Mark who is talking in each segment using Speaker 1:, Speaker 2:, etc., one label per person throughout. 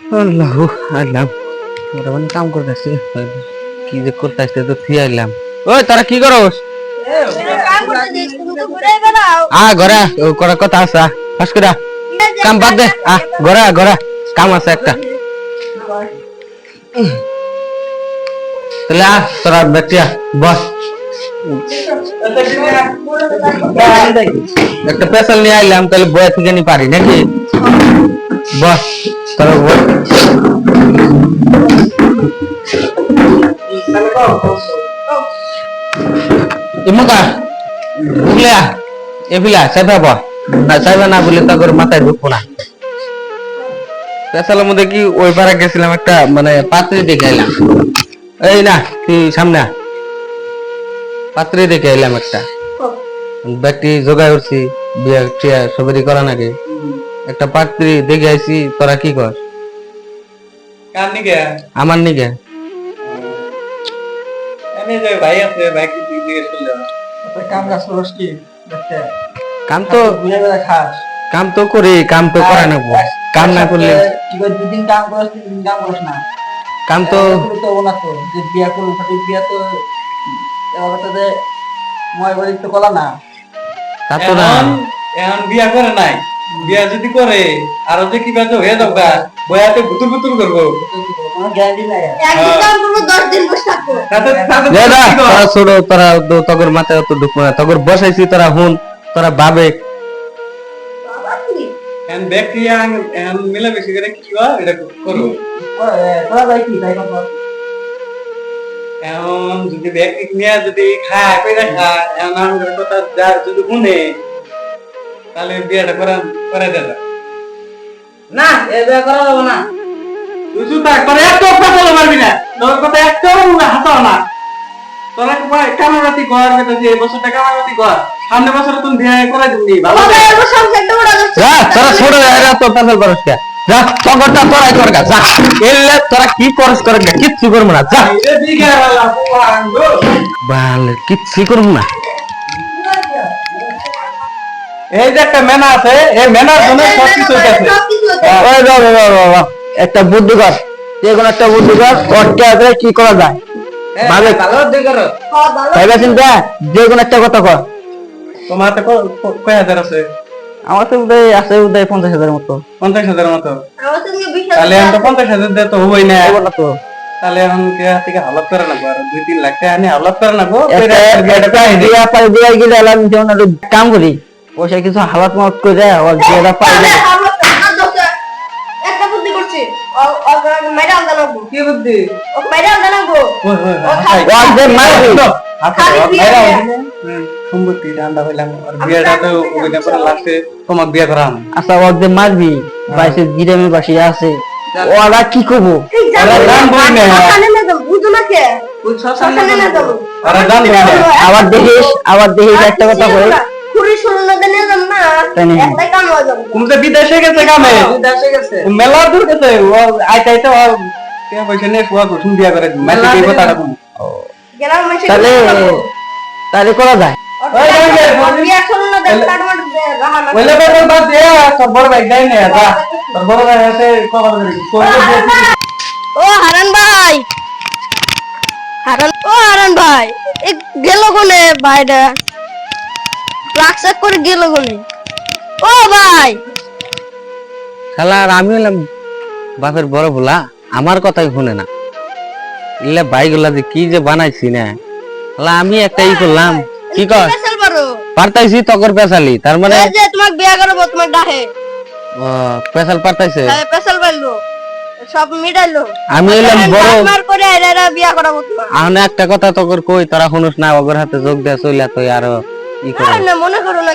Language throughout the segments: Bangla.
Speaker 1: আল্লাহ আল্লাহ ওরা মানে কাম করতেছে কি যে করতেছে তো ফিরে আইলাম। ওই তারা কি করস?
Speaker 2: করতে
Speaker 1: আ ঘরে করা কথা আছে ফাঁস করে কাম বাদ দে আ ঘরে ঘরে কাম আছে একটা। তাহলে আ তোরা আ, বস। একটা পেশাল নিয়ে আইলাম তাহলে বয়ে থেকে নি পারি নাকি? বস। তোরা ইমুকা বস না না বলে মাথায় ঢুকবো না। মধ্যে কি ওই গেছিলাম একটা মানে পাত্রী দেখে এলাম এই না তুই সামনে। পাত্রী দেখে এলাম একটা। ব্যক্তি জোগাড় করছি বিয়ে সবেরই করা নাকি একটা পাত্রী দেখে আইছি তোরা কি কর?
Speaker 3: কার নিকে
Speaker 1: আমার নিকে
Speaker 3: এনে যে ভাই আছে ভাই কি তুই জিজ্ঞেস করলে কাম কাজ করস কি?
Speaker 1: কাম তো
Speaker 3: বুঝে বেড়া খাস।
Speaker 1: কাম তো করি কাম তো করা না কাম না করলে
Speaker 3: কি করে দুদিন কাম করস তিন কাম করস না।
Speaker 1: কাম তো
Speaker 3: তো ওনা তো। যে বিয়া করব সঠিক বিয়া তো এবার তো যে ময় বাড়ি তো কলা না।
Speaker 1: তা তো না।
Speaker 4: এখন এখন বিয়া করে নাই। বিয়া যদি করে আরও যে কি বাজে হয়ে যাবে বয়াতে বুতুর বুতুর করব।
Speaker 1: তগর বসাইছি তোরা হুন তোরা
Speaker 4: হয় এখন যদি ব্যক্তি নিয়ে যদি খায় খায় যদি শুনে তাহলে বিয়েটা করা করে দেবে
Speaker 3: না এ বিয়া করা যাবে না।
Speaker 4: তুই শুধু একবার একটাও কথা মারবি না। তোর কথা একটাও হাসাও না। তোরা কামারাতি ঘর বেটা এই বছরটা কামারাতি ঘর। সামনে বছর তুমি বিয়ে করে দিবি ভালো
Speaker 2: বাবা।
Speaker 1: যা তোরা ছোট এরা তো পেশাল করস কে। যা তগরটা তোরাই কর গা, যা এলে তোরা কি করস কর গা, কিচ্ছু করব না যা।
Speaker 4: পুয়াঙ্গো
Speaker 1: কিচ্ছু করব না।
Speaker 4: এই যে একটা মেনা আছে এই মেনার জন্য সব কিছু হইতাছে।
Speaker 1: একটা বুদ্ধিকার যে কোনো একটা বুদ্ধি কর করতে হবে কি করা যায়? ভাবে
Speaker 3: ভালো দিকে করো।
Speaker 2: হ্যাঁ, ভালো।
Speaker 1: ভাইবা চিন্তা যে কোনো একটা কথা কর
Speaker 4: তোমার তো ক- ক- কয় হাজার আছে?
Speaker 1: আমার তো উদয় আছে উদয় পঞ্চাশ হাজার মতো।
Speaker 4: পঞ্চাশ হাজার মতো? তাহলে এখন তো পঞ্চাশ হাজার দিয়ে তো হবই না।
Speaker 1: তো।
Speaker 4: তাহলে এখন কে থেকে হালত করে নেব আর দুই তিন লাখ টাকা নিয়ে হালত করে নেব
Speaker 1: কাম করি। পয়সা কিছু হালাত মাত করে ওর বিয়েটা পাই যাবে।
Speaker 2: দোষে একটা বুদ্ধি করছি। ও- মেরে আনতে লাগবো।
Speaker 3: কি বুদ্ধি?
Speaker 2: ওকে মেরে আনতে লাগবো।
Speaker 4: ওই,
Speaker 2: ও
Speaker 1: যে
Speaker 2: বিয়ে।
Speaker 4: হুম, সম্পত্তি ঠান্ডা হইলাম আর বিয়েটা তো ওইটা পরে লাস্টে তোমাকে বিয়ে করাম।
Speaker 1: আচ্ছা ওর যে মারবি। বাইশে গিরামে বাসি আছে। ওরা কি করব?
Speaker 4: ওরা
Speaker 2: না,
Speaker 4: জানবোই না।
Speaker 2: শ্মশানে বুঝো না কে?
Speaker 4: না।
Speaker 1: আবার দেখিস আবার দেখিস একটা কথা কই
Speaker 4: তুমি তো বিদেশে গেছে কামে?
Speaker 3: দেশে গেছে।
Speaker 4: মেলা দূর গেছে ও আইতে আইতে ও কে পয়সা নিয়ে শুয়া কুসুম বিয়া করে কথাটা কোন
Speaker 1: তাহলে তাহলে করা যায়।
Speaker 4: তোর ভাই দেয় না যা। তোর বড় ভাই আছে কবার করে
Speaker 2: ও হারান ভাই হারান ও হারান ভাই! গেল কোনে ভাইটা? লাকসাক করে গেল কোনে? ও ভাই।
Speaker 1: শালা আর আমি হলাম বাপের বড় ভোলা আমার কথাই শুনে না। ইলে যে কি যে বানাইছি না। শালা আমি একটা ই করলাম। কি কর পারতাইছি তকর পেশালি তার মানে
Speaker 2: এই যে তোমাক বিয়া করব তোমাক ডাহে
Speaker 1: ও, পেশাল পারতাইছে?
Speaker 2: বাড়লো সব মিটাইলো।
Speaker 1: আমি হইলাম বড়
Speaker 2: মার করে এরা বিয়া করাবো
Speaker 1: আহনে একটা কথা তকর কই তারা শুনুস না ওগর হাতে যোগ দেয়া চইলা তুই
Speaker 2: আরও মনে করো না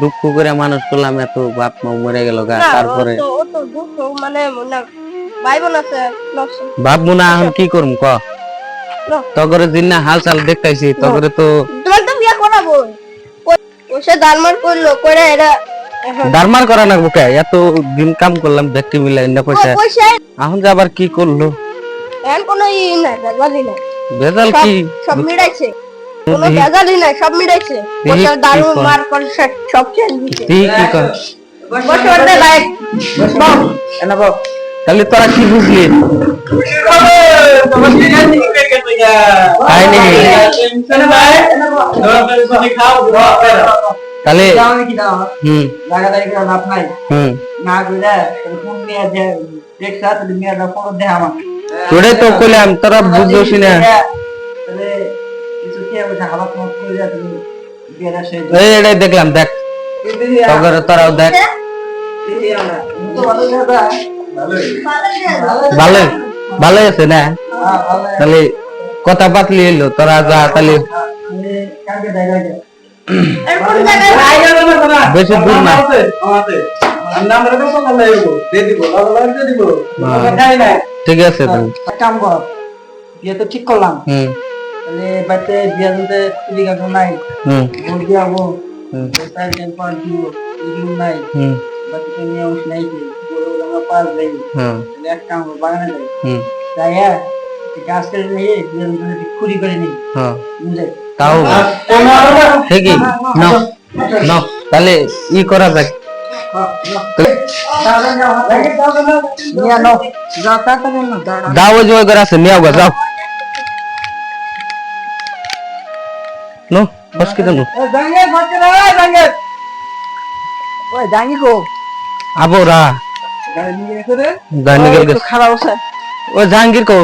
Speaker 1: দুঃখ করে মানুষ করলাম এত বাপ মা মরে গেল গা তারপরে
Speaker 2: মানে।
Speaker 1: ভাববো না এখন কি করুম ক? তগরে দিন না হাল চাল দেখতাইছি তগরে তো
Speaker 2: তোমার তো বিয়া করাবো। ও সে দালমার করল করে এরা
Speaker 1: দারমার করা না বুকে এত দিন কাম করলাম ব্যক্তি মিলে না পয়সা। এখন যে আবার কি করল?
Speaker 2: এখন কোনো ই নাই বেজালি
Speaker 1: কি?
Speaker 2: সব মিটাইছে কোনো নাই সব দারু মার সব চেঞ্জ দিছে
Speaker 1: কর।
Speaker 2: বসে
Speaker 3: এনা
Speaker 1: তাহলে তোরা কি বুঝলি?
Speaker 4: হয়ে।
Speaker 1: তাহলে
Speaker 3: দাও নাকি দাও
Speaker 1: হুম।
Speaker 3: লাগালাগি করে লাভ নাই।
Speaker 1: হুম।
Speaker 3: না কইরা ফোন নিয়ে যে দেখছা তাহলে মেয়েটা ফোন দে আমার
Speaker 1: তোরে তো কইলাম তোরা বুঝছিস না দেখলাম দেখ। তোরাও দেখ।
Speaker 3: ভালো
Speaker 1: ভালো ভালো আছে না?
Speaker 3: হ্যাঁ
Speaker 1: তাহলে কথা পাতলি এলো তোরা যা তাহলে। বেশি দূর না। ঠিক আছে
Speaker 3: কাম কর বিয়ে তো ঠিক করলাম।
Speaker 1: হুম
Speaker 3: তাহলে বাড়িতে বিয়ে দিতে চুরি কাকু নাই
Speaker 1: হুম
Speaker 3: ভোট দিয়াবো
Speaker 1: হুম
Speaker 3: চার দিন পর দিব এগুলো নাই
Speaker 1: হুম
Speaker 3: বাড়িতে নিয়ে অংশ নাই কি বড় বড় আমার পাঁচ ভাই
Speaker 1: হ্যাঁ
Speaker 3: তাহলে এক কাম কর বাগানে যাই
Speaker 1: হুম
Speaker 3: তাই হ্যাঁ গাছ কেটে নিয়ে বিয়ে দিতে খুরি করে নিই
Speaker 1: হ্যাঁ
Speaker 3: বুঝলে
Speaker 1: তাও
Speaker 4: তোমার
Speaker 1: ঠিকই নাও নাও তাহলে ই করা যাক
Speaker 3: নিয়ে নাও যাও তাড়াতাড়ি নাও দাঁড়া
Speaker 1: দাও ওই যে ওই করে আছে নিয়ে গো যাও নো বস কি দেবো
Speaker 3: জাঙ্গে বসে রে জাঙ্গে ওই জাঙ্গি কো
Speaker 1: আবো রা
Speaker 3: গাড়ি নিয়ে গেছে রে
Speaker 1: জানি গেল
Speaker 3: তো খারাপ আছে
Speaker 1: ও জাহাঙ্গীর কো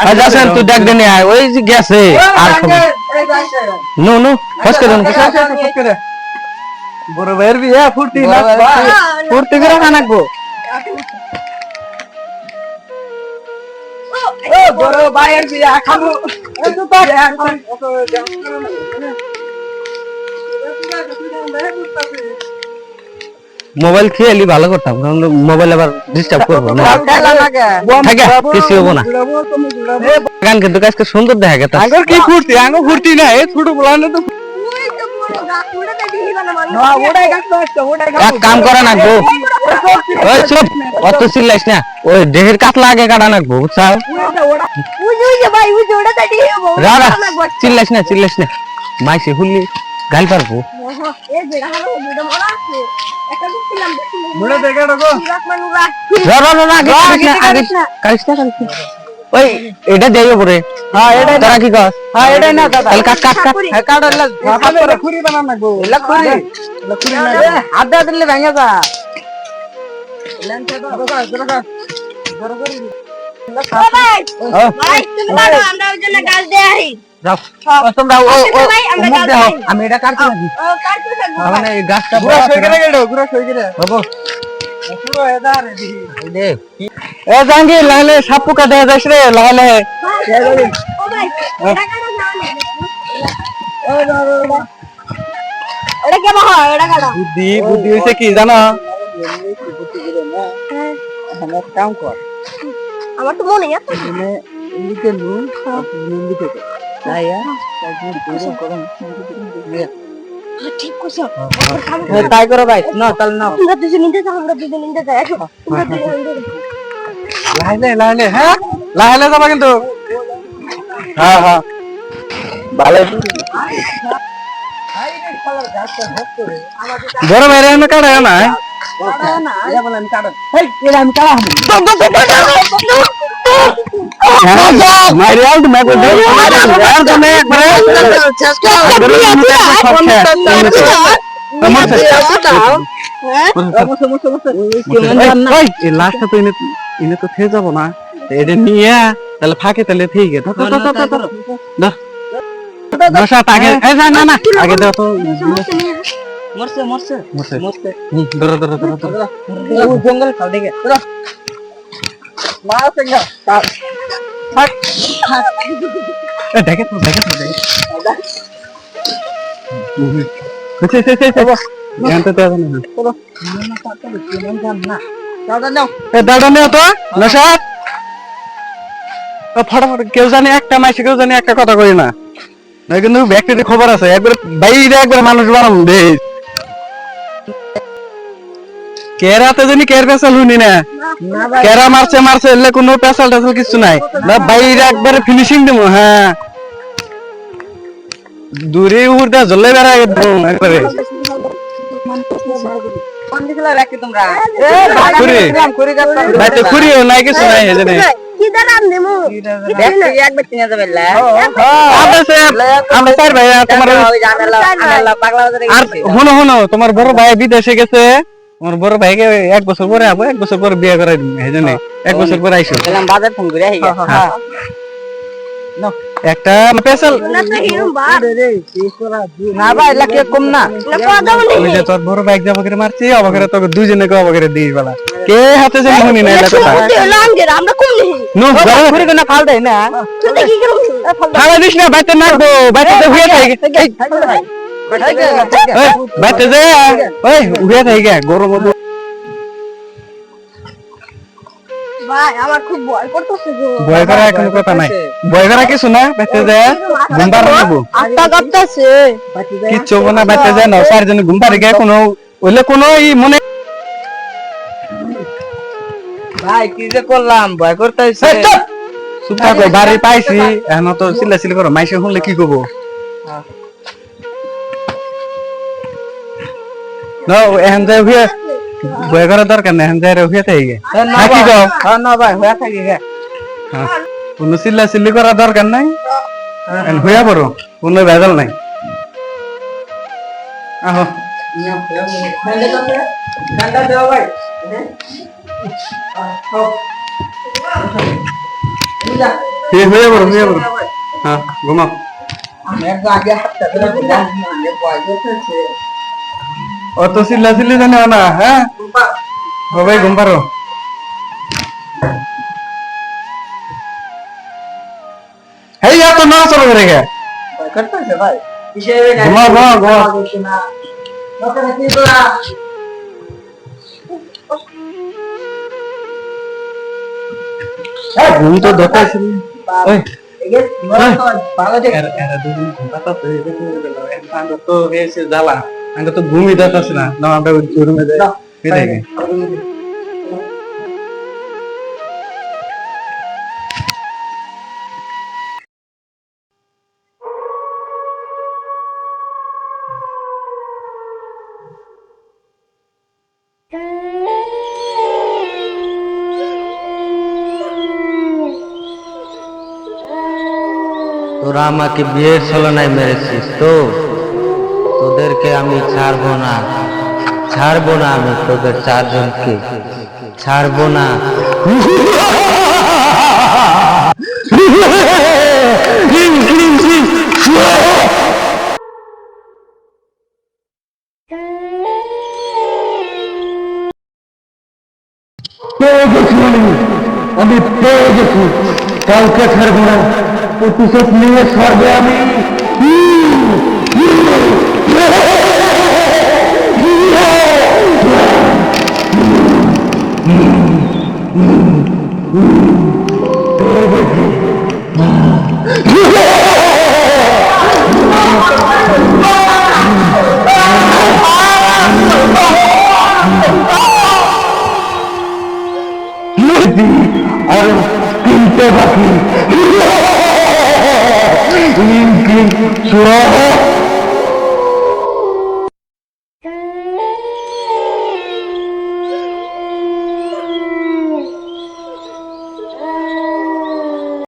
Speaker 1: আজ আসেন তুই ডাক দেনে আয় ওই যে গেছে আর খবর নো নো বস করে নো
Speaker 3: বড় ভাইয়ের বিয়ে ফুর্তি না ফুর্তি করে খানাকবো ও বড় ভাইয়ের বিয়ে খাব।
Speaker 1: মোবাইল খেয়ালি ভালো করতাম কারণ মোবাইল আবার ডিস্টার্ব করব না? থাকে কিছু হব না। গান কিন্তু আজকে সুন্দর দেখা গেছে।
Speaker 3: আগর কি ফুর্তি আঙ্গ ফুর্তি না এই ছোট বলানো তো ওটাই
Speaker 1: কাম করা না গো ওই চুপ অত চিল্লাইস না। ওই দেহের কাতলা আগে কাটা নাকবো বুঝছাও?
Speaker 2: উই উই যে ভাই উই যে উড়াতে দিবি
Speaker 1: রা রা চিল্লাইস না চিল্লাইস না মাইসে হুললি গাল পারব। ওই এটা দেইও পরে
Speaker 3: হ্যাঁ এটাই
Speaker 1: তোরা কি কর?
Speaker 3: হ্যাঁ এটাই না দাদা
Speaker 1: কাট কাট কাট।
Speaker 3: হ্যাঁ কাটো এলা খুরি বানান না গো এলা খুরি না হাত দিলে ভেঙে যা
Speaker 1: আমি এটা নাকি
Speaker 2: কাটতে
Speaker 1: মানে গাছটা
Speaker 3: সই করে গেলো গুড়া সই করে
Speaker 1: বাবু
Speaker 3: পুরো
Speaker 1: দে এ জাঙ্গি লাহলে সাপু যাস রে লাহলে বুদ্ধি কি জানো
Speaker 3: আমার কাম কর।
Speaker 2: আমার তো মনে আছে।
Speaker 3: মানে এদিকে নুন আর এদিকে তাই আর পুরো গরম
Speaker 2: ঠিক কইছো
Speaker 3: তাই করো ভাই। না তাহলে না
Speaker 2: আমরা দুজন নিতে যাই আমরা দুজন নিতে যাই আসো তোমরা দুজন
Speaker 3: লাইলে লাইলে হ্যাঁ? লাইলে যাবা কিন্তু। হ্যাঁ হ্যাঁ। ভালো।
Speaker 1: বড় মেরে আমি কাটে না লাস্টটা তো এনে এনে তো থেকে যাব না এটা নিয়ে তাহলে ফাঁকে তাহলে ঠিক আছে আগে এই না না না আগে দাও তো
Speaker 3: মরছে মরছে।
Speaker 1: মরছে।
Speaker 3: মরছে।
Speaker 1: ধরো ধরো ধরো ধরো।
Speaker 3: ও জঙ্গল খাও দেখে মার সঙ্গে থাক।
Speaker 1: এ, দেখে তো দেখে তো দেখে। সে সে সে সে। জানতে তো হবে না।
Speaker 3: দাদা নাও।
Speaker 1: এ দাদা নেও তো। নশা ফটাফট কেউ জানে একটা মাইসে কেউ জানে একটা কথা কই না। কিন্তু ব্যক্তির খবর আছে। একবার বাইরে একবার মানুষ বানাম দেশ কেরাতে জানি কের পেশাল শুনি না? কেরা মারছে মারছে এলে কোনো পেশাল টেশাল কিছু নাই। না বাইরে একবারে ফিনিশিং দেবো হ্যাঁ। দূরে উড়তে জ্বলে বেড়া একদম একবারে।
Speaker 3: তোমার
Speaker 4: বড় ভাই বিদেশে গেছে। তোমার বড় ভাইকে এক বছর পরে আবো এক বছর পরে বিয়ে করাই দিবি এই এক বছর পরে আইসো
Speaker 3: গেলাম বাজার ফোন করে আহি
Speaker 4: হ্যাঁ। একটা স্পেশাল
Speaker 2: না
Speaker 3: না ভাই লাকি কম না?
Speaker 2: না
Speaker 4: ওই যে তোর বড় ভাই যাব করে মারছি অবাকেরে তোকে দুজনে কে অবাকেরে দিই বেলা কে হাতে যে মনি নাই
Speaker 2: আঙ্গের আমরা কম নেই
Speaker 4: নো
Speaker 3: ঘুরে কোনা ফাল দেয় না।
Speaker 4: খাওয়া দিস না বাইতে নাকবো বাইতে তো হুয়ে থাকে। বাইতে যে ওই থাকে গরম
Speaker 2: ভাই আমার খুব ভয় করতেছে গো
Speaker 4: ভয় করা কোনো কথা নাই ভয় করা কিছু না বাইতে যে ঘুমবার নেব
Speaker 2: আত্মা কাঁপতাছে
Speaker 4: কিচ্ছু না বাইতে যে না চারজন ঘুমবার গিয়ে কোনো ওইলে কোনো ই মনে
Speaker 3: ভাই কি যে করলাম ভয় করতেছে
Speaker 4: চুপ! চুপ থাকো বাড়ি পাইছি এখন তো চিল্লা চিল্লি করো মাইসে শুনলে কি করব না এখন যাই হুয়ে ভয় করার দরকার নেই এখন যাই হুয়ে থেকে গে
Speaker 3: না
Speaker 4: হ্যাঁ, কি
Speaker 3: ভাই
Speaker 4: কও?
Speaker 3: হ্যাঁ না ভাই হয়ে থাকি গে
Speaker 4: হ্যাঁ। কোনো চিল্লা চিল্লি করার দরকার নাই এখন হুয়া পড়ো কোনো ভেজাল নাই আহো
Speaker 3: ঠান্ডা দেওয়া ভাই
Speaker 4: হে হুয়ে পড়ো হুয়ে পড়ো হ্যাঁ ঘুমাও
Speaker 3: আগে হাতটা ধরে ভয় করতেছে
Speaker 4: অত চিল্লা চিল্লি জানে না হ্যাঁ সবাই ঘুম পারো এই এত না চলো করে গে
Speaker 3: ভয় করতেছে ভাই কিসে
Speaker 4: ঘুমাও, ঘুমাও, ঘুমাও।
Speaker 3: না দোকানে কি করা
Speaker 4: ঘুম তো দরকার ছিল ওই
Speaker 3: এগে ভালো দেখে
Speaker 4: এরা এরা দুজন ঘুমাতাছে দেখে গেল এখন তো এসে জ্বালা আমি তো ঘুমই দরকার না। না আমরা ওই রুমে যাই। তোরা আমাকে বিয়ের ছলনায় মেরেছিস তো? তোদেরকে আমি ছাড়বো না। ছাড়বো না আমি তোদের চারজনকে। ছাড়বো না। আমি পেয়ে গেছি কাউকে ছাড়বো না। প্রতিশোধ নিয়ে ছাড়বো আমি।